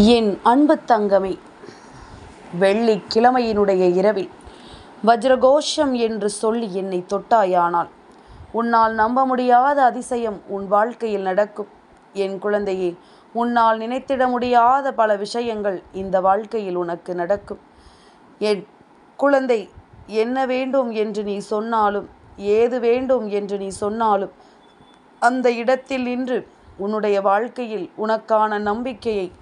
என் அன்பு தங்கமே வெள்ளி கிழமையினுடைய இரவில் வஜ்ரகோஷம் என்று சொல்லி என்னை தொட்டாயானால் உன்னால் நம்ப முடியாத அதிசயம் உன் வாழ்க்கையில் நடக்கும். என் குழந்தையே உன்னால் நினைத்திட முடியாத பல விஷயங்கள் இந்த வாழ்க்கையில் உனக்கு நடக்கும். என் குழந்தை என்ன வேண்டும் என்று நீ சொன்னாலும் ஏது வேண்டும் என்று நீ சொன்னாலும் அந்த இடத்தில் நின்று உன்னுடைய வாழ்க்கையில் உனக்கான நம்பிக்கையை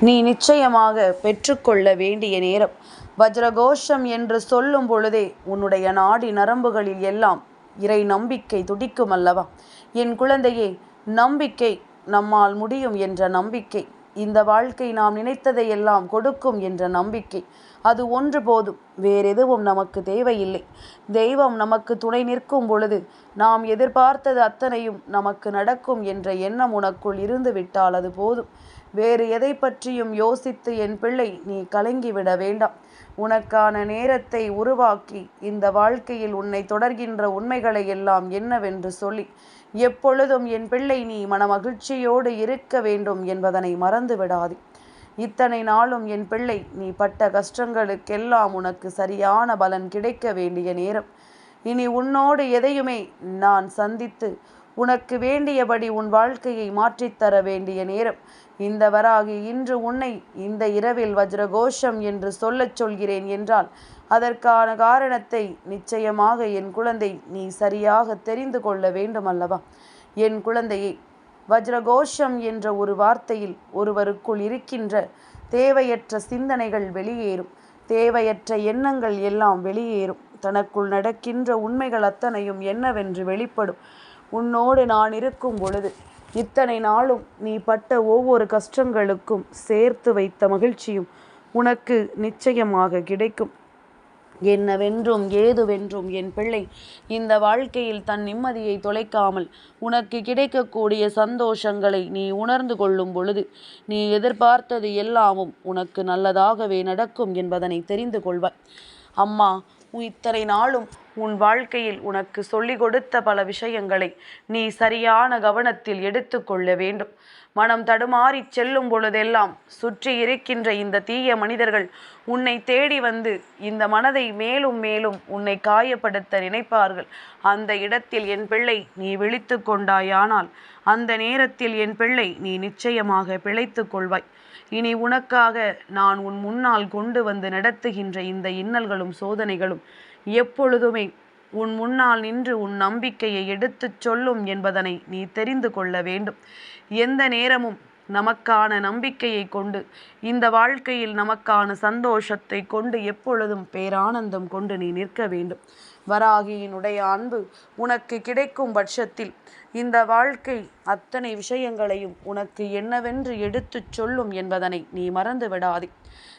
நீ நிச்சயமாக பெற்றுக்கொள்ள வேண்டிய நேரம். வஜ்ரகோஷம் என்று சொல்லும் பொழுதே உன்னுடைய நாடி நரம்புகளில் எல்லாம் இறை நம்பிக்கை துடிக்கும் அல்லவா? என் குழந்தையே நம்பிக்கை நம்மால் முடியும் என்ற நம்பிக்கை இந்த வாழ்க்கை நாம் நினைத்ததை எல்லாம் கொடுக்கும் என்ற நம்பிக்கை. அது ஒன்று போதும் வேறெதுவும் நமக்கு தேவையில்லை. தெய்வம் நமக்கு துணை நிற்கும் பொழுது நாம் எதிர்பார்த்தது அத்தனையும் நமக்கு நடக்கும் என்ற எண்ணம் உனக்குள் இருந்து விட்டால் அது போதும். வேறு எதை பற்றியும் யோசித்து என் பிள்ளை நீ கலங்கிவிட வேண்டாம். உனக்கான நேரத்தை உருவாக்கி இந்த வாழ்க்கையில் உன்னை தொடர்கின்ற உண்மைகளை எல்லாம் என்னவென்று சொல்லி எப்பொழுதும் என் பிள்ளை நீ மனமகிழ்ச்சியோடு இருக்க வேண்டும் என்பதனை மறந்து விடாதே இத்தனை நாளும் என் பிள்ளை நீ பட்ட கஷ்டங்களுக்கெல்லாம் உனக்கு சரியான பலன் கிடைக்க வேண்டிய நேரம். இனி உன்னோடு எதையுமே நான் சந்தித்து உனக்கு வேண்டியபடி உன் வாழ்க்கையை மாற்றித்தர வேண்டிய நேரம். இந்த வராகி இன்று உன்னை இந்த இரவில் வஜ்ரகோஷம் என்று சொல்லச் சொல்கிறேன் என்றால் அதற்கான காரணத்தை நிச்சயமாக என் குழந்தை நீ சரியாக தெரிந்து கொள்ள வேண்டும் அல்லவா என் குழந்தையை வஜ்ரகோஷம் என்ற ஒரு வார்த்தையில் ஒருவருக்குள் இருக்கின்ற தேவையற்ற சிந்தனைகள் வெளியேறும். தேவையற்ற எண்ணங்கள் எல்லாம் வெளியேறும். தனக்குள் நடக்கின்ற உண்மைகள் அத்தனையும் என்னவென்று வெளிப்படும். உன்னோடு நான் இருக்கும் பொழுது இத்தனை நாளும் நீ பட்ட ஒவ்வொரு கஷ்டங்களுக்கும் சேர்த்து வைத்த மகிழ்ச்சியும் உனக்கு நிச்சயமாக கிடைக்கும். என்னவென்றும் ஏதுவென்றும் என் பிள்ளை இந்த வாழ்க்கையில் தன் நிம்மதியை தொலைக்காமல் உனக்கு கிடைக்கக்கூடிய சந்தோஷங்களை நீ உணர்ந்து கொள்ளும் பொழுது நீ எதிர்பார்த்தது எல்லாமும் உனக்கு நல்லதாகவே நடக்கும் என்பதனை தெரிந்து கொள்வாய். அம்மா இத்தனை நாளும் உன் வாழ்க்கையில் உனக்கு சொல்லிக் கொடுத்த பல விஷயங்களை நீ சரியான கவனத்தில் எடுத்துக்கொள்ள வேண்டும். மனம் தடுமாறி செல்லும் பொழுதெல்லாம் சுற்றி இருக்கின்ற இந்த தீய மனிதர்கள் உன்னை தேடி வந்து இந்த மனதை மேலும் மேலும் உன்னை காயப்படுத்த நினைப்பார்கள். அந்த இடத்தில் என் பிள்ளை நீ விழித்து கொண்டாயானால் அந்த நேரத்தில் என் பிள்ளை நீ நிச்சயமாக பிழைத்து கொள்வாய். இனி உனக்காக நான் உன் முன்னால் கொண்டு வந்து நடத்துகின்ற இந்த இன்னல்களும் சோதனைகளும் எப்பொழுதுமே உன் முன்னால் நின்று உன் நம்பிக்கையை எடுத்துச் சொல்லும் என்பதனை நீ தெரிந்து கொள்ள வேண்டும். எந்த நேரமும் நமக்கான நம்பிக்கையை கொண்டு இந்த வாழ்க்கையில் நமக்கான சந்தோஷத்தை கொண்டு எப்பொழுதும் பேரானந்தம் கொண்டு நீ நிற்க வேண்டும். வராகியினுடைய அன்பு உனக்கு கிடைக்கும் பட்சத்தில். இந்த வாழ்க்கை அத்தனை விஷயங்களையும் உனக்கு என்னவென்று எடுத்துச் சொல்லும் என்பதனை நீ மறந்து விடாதே.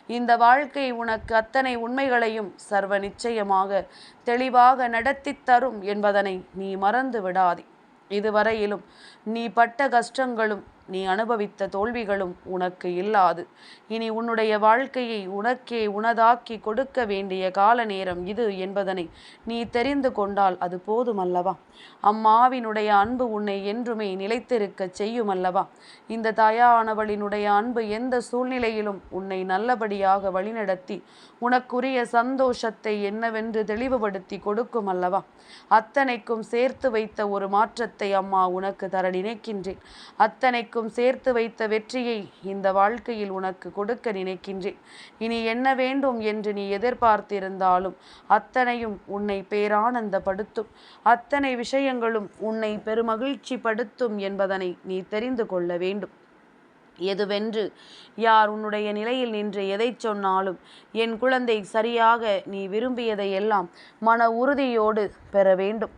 இந்த வாழ்க்கை உனக்கு அத்தனை உண்மைகளையும் சர்வ நிச்சயமாக தெளிவாக நடத்தி தரும் என்பதனை நீ மறந்து விடாதே. இதுவரையிலும் நீ பட்ட கஷ்டங்களும் நீ அனுபவித்த தோல்விகளும் உனக்கு இல்லாது. இனி உன்னுடைய வாழ்க்கையை உனக்கே உனதாக்கி கொடுக்க வேண்டிய கால நேரம் இது என்பதனை நீ தெரிந்து கொண்டால் அது போதுமல்லவா? அம்மாவினுடைய அன்பு உன்னை என்றுமே நிலைத்திருக்க செய்யும் அல்லவா இந்த தாயானவளினுடைய அன்பு எந்த சூழ்நிலையிலும் உன்னை நல்லபடியாக வழிநடத்தி உனக்குரிய சந்தோஷத்தை என்னவென்று தெளிவுபடுத்தி கொடுக்கும் அல்லவா அத்தனைக்கும் சேர்த்து வைத்த ஒரு மாற்றத்தை அம்மா உனக்கு தர நினைக்கின்றேன். அத்தனைக்கும் அனைத்துக்கும் சேர்த்து வைத்த வெற்றியை இந்த வாழ்க்கையில் உனக்கு கொடுக்க நினைக்கின்றேன். இனி என்ன வேண்டும் என்று நீ எதிர்பார்த்திருந்தாலும் அத்தனையும் உன்னை பேரானந்தப்படுத்தும். அத்தனை விஷயங்களும் உன்னை பெருமகிழ்ச்சி படுத்தும் என்பதனை நீ தெரிந்து கொள்ள வேண்டும். எதுவென்று யார் உன்னுடைய நிலையில் நின்று எதை சொன்னாலும் என் குழந்தை சரியாக நீ விரும்பியதை எல்லாம் மன உறுதியோடு பெற வேண்டும்.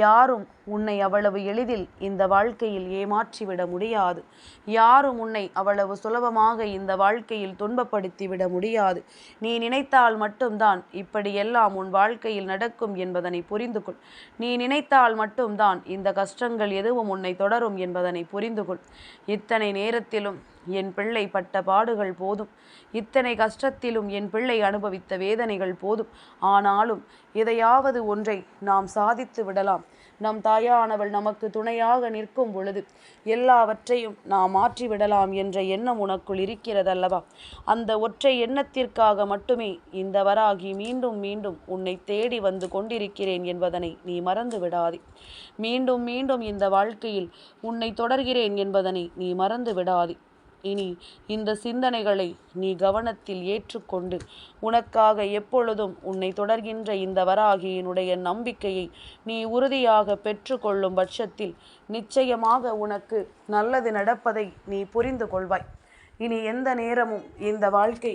யாரும் உன்னை அவ்வளவு எளிதில் இந்த வாழ்க்கையில் ஏமாற்றிவிட முடியாது. யாரும் உன்னை அவ்வளவு சுலபமாக இந்த வாழ்க்கையில் துன்பப்படுத்தி விட முடியாது. நீ நினைத்தால் மட்டும்தான் இப்படியெல்லாம் உன் வாழ்க்கையில் நடக்கும் என்பதனை புரிந்து கொள். நீ நினைத்தால் மட்டும்தான் இந்த கஷ்டங்கள் எதுவும் உன்னை தொடரும் என்பதனை புரிந்து கொள். இத்தனை நேரத்திலும் என் பிள்ளை பட்ட பாடுகள் போதும். இத்தனை கஷ்டத்திலும் என் பிள்ளை அனுபவித்த வேதனைகள் போதும். ஆனாலும் எதையாவது ஒன்றை நாம் சாதித்து விடலாம். நம் தாயானவள் நமக்கு துணையாக நிற்கும் பொழுது எல்லாவற்றையும் நாம் மாற்றிவிடலாம் என்ற எண்ணம் உனக்குள் இருக்கிறதல்லவா? அந்த ஒற்றை எண்ணத்திற்காக மட்டுமே இந்த வராகி மீண்டும் மீண்டும் உன்னை தேடி வந்து கொண்டிருக்கிறேன் என்பதனை நீ மறந்து விடாதே மீண்டும் மீண்டும் இந்த வாழ்க்கையில் உன்னை தொடர்கிறேன் என்பதனை நீ மறந்து விடாதே இனி இந்த சிந்தனைகளை நீ கவனத்தில் ஏற்றுக்கொண்டு உனக்காக எப்பொழுதும் உன்னை தொடர்கின்ற இந்த வராகியினுடைய நம்பிக்கையை நீ உறுதியாக பெற்றுக்கொள்ளும் பட்சத்தில் நிச்சயமாக உனக்கு நல்லது நடப்பதை நீ புரிந்து கொள்வாய். இனி எந்த நேரமும் இந்த வாழ்க்கை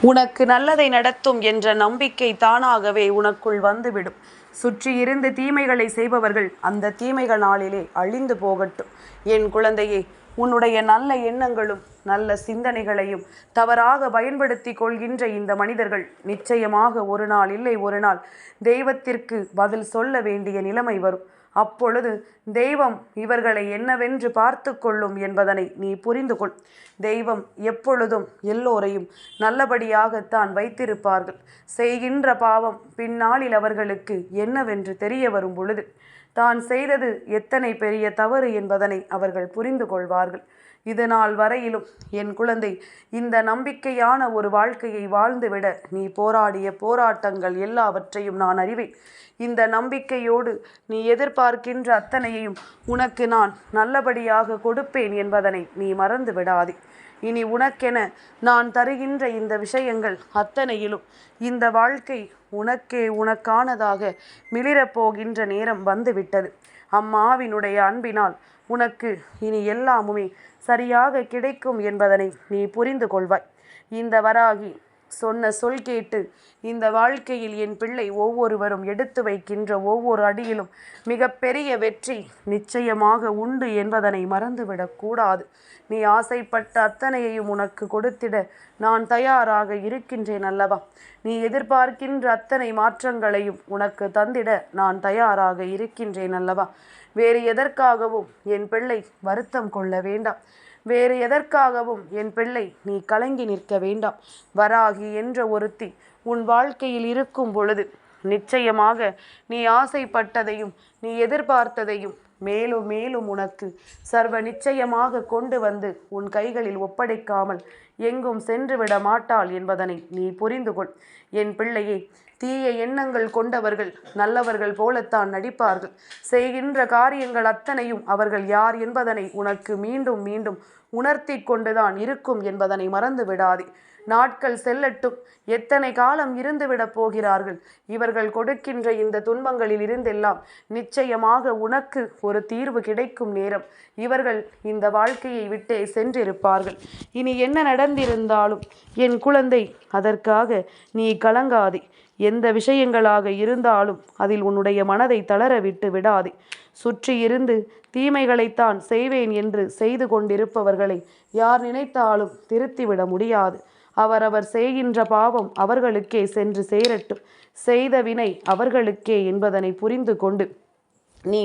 உனக்கு நல்லதை நடத்தும் என்ற நம்பிக்கை தானாகவே உனக்குள் வந்துவிடும். சுற்றி இருந்து தீமைகளை செய்பவர்கள் அந்த தீமைகள் நாளிலே அழிந்து போகட்டும். என் குழந்தையே உன்னுடைய நல்ல எண்ணங்களும் நல்ல சிந்தனைகளையும் தவறாக பயன்படுத்தி கொள்கின்ற இந்த மனிதர்கள் நிச்சயமாக ஒரு நாள் இல்லை ஒரு நாள் தெய்வத்திற்கு பதில் சொல்ல வேண்டிய நிலைமை வரும். அப்பொழுது தெய்வம் இவர்களை என்னவென்று பார்த்து கொள்ளும் என்பதனை நீ புரிந்து கொள் தெய்வம் எப்பொழுதும் எல்லோரையும் நல்லபடியாகத்தான் வைத்திருப்பார்கள். செய்கின்ற பாவம் பின்னாளில் அவர்களுக்கு என்னவென்று தெரிய வரும் பொழுது தான் செய்தது எத்தனை பெரிய தவறு என்பதனை அவர்கள் புரிந்து கொள்வார்கள் இதனால் வரையிலும் என் குழந்தை இந்த நம்பிக்கையான ஒரு வாழ்க்கையை வாழ்ந்துவிட நீ போராடிய போராட்டங்கள் எல்லாவற்றையும் நான் அறிவேன். இந்த நம்பிக்கையோடு நீ எதிர்பார்க்கின்ற அத்தனையையும் உனக்கு நான் நல்லபடியாக கொடுப்பேன் என்பதனை நீ மறந்து விடாதே இனி உனக்கென நான் தருகின்ற இந்த விஷயங்கள் அத்தனையிலும் இந்த வாழ்க்கை உனக்கே உனக்கானதாக மிளிரப்போகின்ற நேரம் வந்துவிட்டது. அம்மாவினுடைய அன்பினால் உனக்கு இனி எல்லாமுமே சரியாக கிடைக்கும் என்பதனை நீ புரிந்து கொள்வாய். இந்த வராகி சொன்ன சொல் கேட்டு இந்த வாழ்க்கையில் என் பிள்ளை ஒவ்வொருவரும் எடுத்து வைக்கின்ற ஒவ்வொரு அடியிலும் மிகப்பெரிய வெற்றி நிச்சயமாக உண்டு என்பதனை மறந்துவிடக்கூடாது நீ ஆசைப்பட்ட அத்தனையையும் உனக்கு கொடுத்திட நான் தயாராக இருக்கின்றேன் அல்லவா? நீ எதிர்பார்க்கின்ற அத்தனை மாற்றங்களையும் உனக்கு தந்திட நான் தயாராக இருக்கின்றேன் அல்லவா? வேறு எதற்காகவும் என் பிள்ளை வருத்தம் கொள்ள வேண்டாம். வேறு எதற்காகவும் என் பிள்ளை நீ கலங்கி நிற்க வேண்டாம். வராகி என்ற ஒருத்தி உன் வாழ்க்கையில் இருக்கும் பொழுது நிச்சயமாக நீ ஆசைப்பட்டதையும் நீ எதிர்பார்த்ததையும் மேலும் மேலும் உனக்கு சர்வ நிச்சயமாக கொண்டு வந்து உன் கைகளில் ஒப்படைக்காமல் எங்கும் சென்று விட மாட்டாள் என்பதனை நீ புரிந்து கொள் என் பிள்ளையே தீய எண்ணங்கள் கொண்டவர்கள் நல்லவர்கள் போலத்தான் நடிப்பார்கள். செய்கின்ற காரியங்கள் அத்தனையும் அவர்கள் யார் என்பதனை உனக்கு மீண்டும் மீண்டும் உணர்த்தி கொண்டுதான் இருக்கும் என்பதனை மறந்து விடாதே. நாட்கள் செல்லட்டும். எத்தனை காலம் இருந்துவிடப் போகிறார்கள்? இவர்கள் கொடுக்கின்ற இந்த துன்பங்களில் இருந்தெல்லாம் நிச்சயமாக உனக்கு ஒரு தீர்வு கிடைக்கும் நேரம். இவர்கள் இந்த வாழ்க்கையை விட்டே சென்றிருப்பார்கள். இனி என்ன நடந்திருந்தாலும் என் குழந்தை அதற்காக நீ கலங்காதே. எந்த விஷயங்களாக இருந்தாலும் அதில் உன்னுடைய மனதை தளர விட்டு விடாதே. சுற்றி இருந்து தீமைகளைத்தான் செய்வேன் என்று செய்து கொண்டிருப்பவர்களை யார் நினைத்தாலும் திருத்திவிட முடியாது. அவரவர் செய்கின்ற பாவம் அவர்களுக்கே சென்று சேரட்டும். செய்த வினை அவர்களுக்கே என்பதனை புரிந்து கொண்டு நீ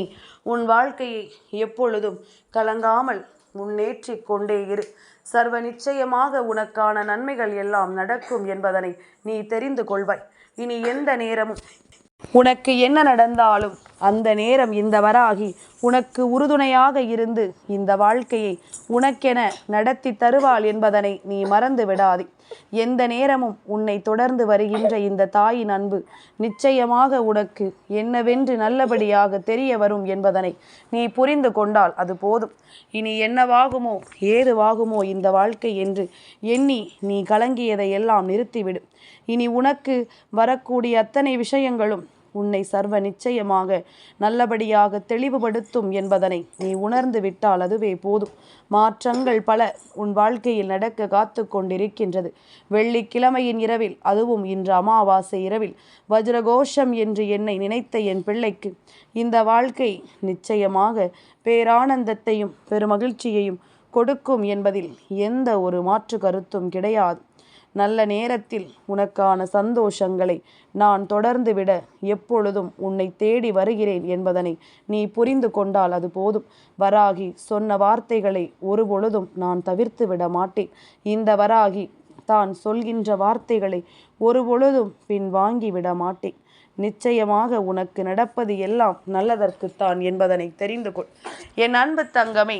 உன் வாழ்க்கையை எப்பொழுதும் கலங்காமல் முன்னேற்றி கொண்டே இரு. சர்வ நிச்சயமாக உனக்கான நன்மைகள் எல்லாம் நடக்கும் என்பதனை நீ தெரிந்து கொள்வாய். இனி எந்த நேரமும்? உனக்கு என்ன நடந்தாலும் அந்த நேரம் இந்த வராகி உனக்கு உறுதுணையாக இருந்து இந்த வாழ்க்கையை உனக்கென நடத்தி தருவாள் என்பதனை நீ மறந்து விடாதே. எந்த நேரமும் உன்னை தொடர்ந்து வருகின்ற இந்த தாயின் அன்பு நிச்சயமாக உனக்கு என்னவென்று நல்லபடியாக தெரிய வரும் என்பதனை நீ புரிந்து கொண்டால் அது போதும். இனி என்னவாகுமோ ஏதுவாகுமோ இந்த வாழ்க்கை என்று எண்ணி நீ கலங்கியதை எல்லாம் நிறுத்திவிடு. இனி உனக்கு வரக்கூடிய அத்தனை விஷயங்களும் உன்னை சர்வ நிச்சயமாக நல்லபடியாக தெளிவுபடுத்தும் என்பதனை நீ உணர்ந்து விட்டால் அதுவே போதும். மாற்றங்கள் பல உன் வாழ்க்கையில் நடக்க காத்து கொண்டிருக்கின்றது. வெள்ளிக்கிழமையின் இரவில் அதுவும் இன்று அமாவாசை இரவில் வஜ்ரகோஷம் என்று என்னை நினைத்த என் பிள்ளைக்கு இந்த வாழ்க்கை நிச்சயமாக பேரானந்தத்தையும் பெருமகிழ்ச்சியையும் கொடுக்கும் என்பதில் எந்த ஒரு மாற்று கருத்தும் கிடையாது. நல்ல நேரத்தில் உனக்கான சந்தோஷங்களை நான் தொடர்ந்து விட எப்பொழுதும் உன்னை தேடி வருகிறேன் என்பதனை நீ புரிந்து கொண்டால் அது போதும். வராகி சொன்ன வார்த்தைகளை ஒரு பொழுதும் நான் தவிர்த்து விட மாட்டேன். இந்த வராகி தான் சொல்கின்ற வார்த்தைகளை ஒரு பொழுதும் பின் வாங்கி விட மாட்டேன். நிச்சயமாக உனக்கு நடப்பது எல்லாம் நல்லதற்குத்தான் என்பதனை தெரிந்து கொள். என் அன்பு தங்கமே